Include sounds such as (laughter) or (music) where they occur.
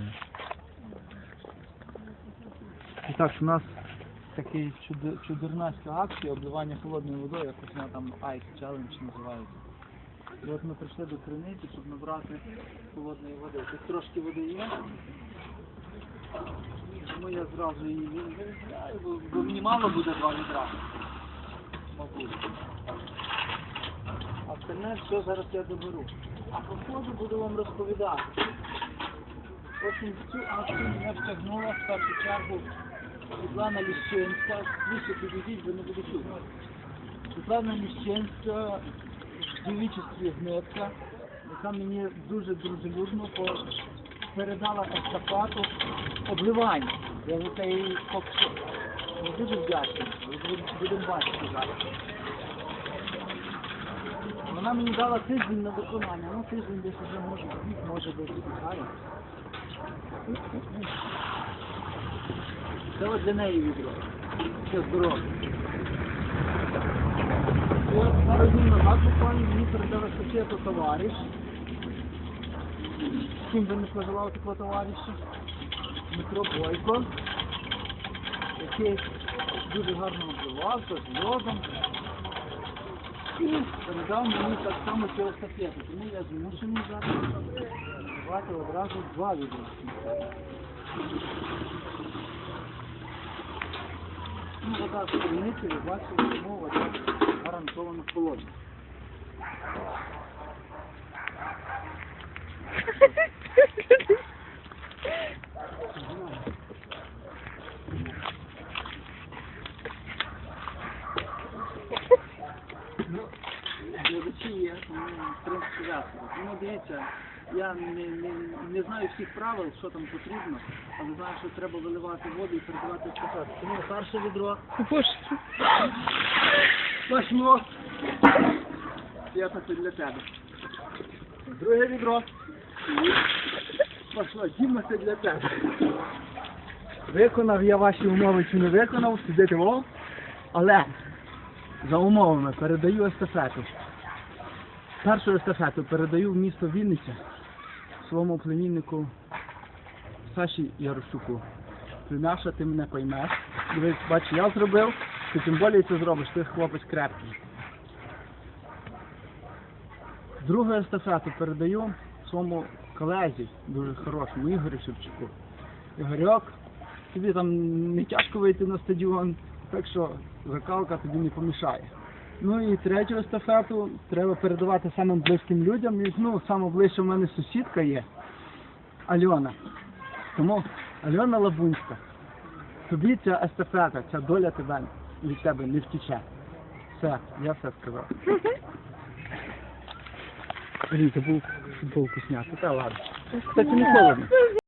Правильно. І так, у нас такий чудернацька акція обливання холодною водою, якось вона там Ice Challenge називається. І от ми прийшли до криниці, щоб набрати холодної води. Тут трошки води є. Тому я зразу її вирізняю, бо, бо мені мало буде два відра. Мабуть. А остальне все зараз я доберу. А по буду вам розповідати. Потім в цю акцію мене втягнула в першу чергу Світлана Ліщенська. Ближче підійдіть, ви не буде чути. Світлана Ліщенська в дівічестві гнетка, яка мені дуже дружелюбно передала естафету обливання. Я за це їй не дуже вдячний. Будемо бачити зараз. Вона мені дала тиждень на виконання. Ну тиждень десь вже може бути, може десь і Це от для неї відро. Все здорово. От пару днів назад буквально мені передав естафету товариш. З ким би не називав такого товариша? Дмитро Бойко, який дуже гарно обливався з льодом. І передав мені так само цю естафету. Тому я змушений зараз давати одразу два відео. Ну, вода криниці, ви бачите, тому вода гарантовано холодна. (laughs) Ну, глядачі є, тому в принципі весело. Тому дивіться, я не, не, не знаю всіх правил, що там потрібно, але знаю, що треба виливати воду і передавати естафету. Тому перше відро. Пошмо. Свята, це для тебе. Друге відро. Пошло, Діма, це для тебе. Виконав я ваші умови чи не виконав, сидите во. Але за умовами передаю естафету. Першу естафету передаю в місто Вінниця своєму племіннику Саші Ярощуку. Племяша, ти мене поймеш. Дивись, бач, я зробив, ти тим більше це зробиш, ти хлопець крепкий. Другу естафету передаю своєму колезі, дуже хорошому, Ігорю Шевчуку. Ігорьок, тобі там не тяжко вийти на стадіон, так що закалка тобі не помішає. Ну і третю естафету треба передавати самим близьким людям. І, ну, саме ближче в мене сусідка є, Альона. Тому Альона Лабунська, тобі ця естафета, ця доля тебе від тебе не втіче. Все, я все сказав. Блін, забув футболку зняти. Та ладно. Кстати, не холодно.